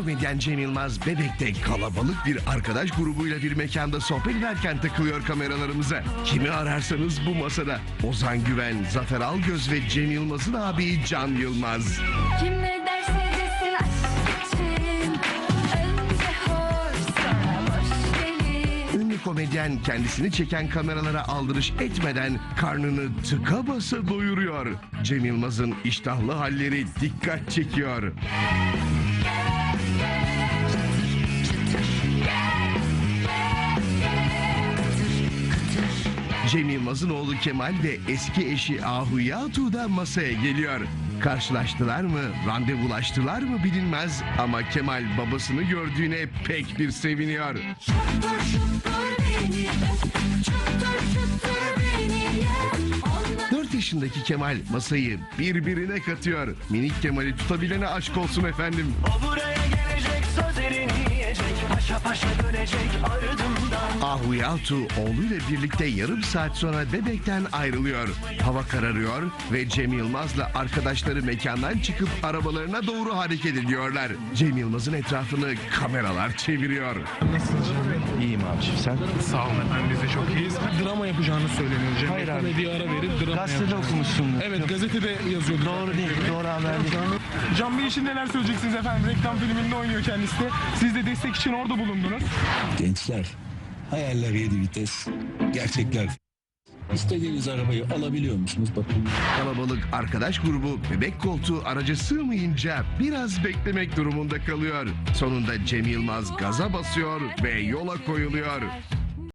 komedyen Cem Yılmaz Bebek'te kalabalık bir arkadaş grubuyla bir mekanda sohbet ederken takılıyor kameralarımıza. Kimi ararsanız bu masada Ozan Güven, Zafer Algöz ve Cem Yılmaz'ın abi Can Yılmaz. Kim ne derse desin aşk için Önce hor sonra boş gelir Ünlü komedyen kendisini çeken kameralara aldırış etmeden karnını tıka basa doyuruyor. Cem Yılmaz'ın iştahlı halleri dikkat çekiyor. Cem Yılmaz'ın oğlu Kemal ve eski eşi Ahu Yatu da masaya geliyor. Karşılaştılar mı, randevulaştılar mı bilinmez ama Kemal babasını gördüğüne pek bir seviniyor. Şuttur şuttur beni Şuttur şuttur beni Onlar 4 yaşındaki Kemal masayı birbirine katıyor. Minik Kemal'i tutabilene aşk olsun efendim. O buraya gelecek yiyecek Paşa paşa dönecek ardımdan Ahu Yatu oğluyla birlikte yarım saat sonra bebekten ayrılıyor. Hava kararıyor ve Cem Yılmaz'la arkadaşları mekandan çıkıp arabalarına doğru hareket ediyorlar. Cem Yılmaz'ın etrafını kameralar çeviriyor. İyiyim abi sen? Sağ olun efendim biz de çok iyiyiz. Drama yapacağını söyleniyor Cem. Hayır Bey. abi. Komediye ara verip drama Gazetede yapacağız. okumuşsundur. Evet gazetede yazıyordu. Doğru değil, doğru haber değil. Can Bey için neler söyleyeceksiniz efendim? Reklam filminde oynuyor kendisi de. Siz de destek için orada bulundunuz. Gençler, hayaller 7 vites, gerçekler. İstediğiniz arabayı alabiliyor musunuz? Bakın. Kalabalık arkadaş grubu bebek koltuğu araca sığmayınca biraz beklemek durumunda kalıyor. Sonunda Cem Yılmaz gaza basıyor ve yola koyuluyor.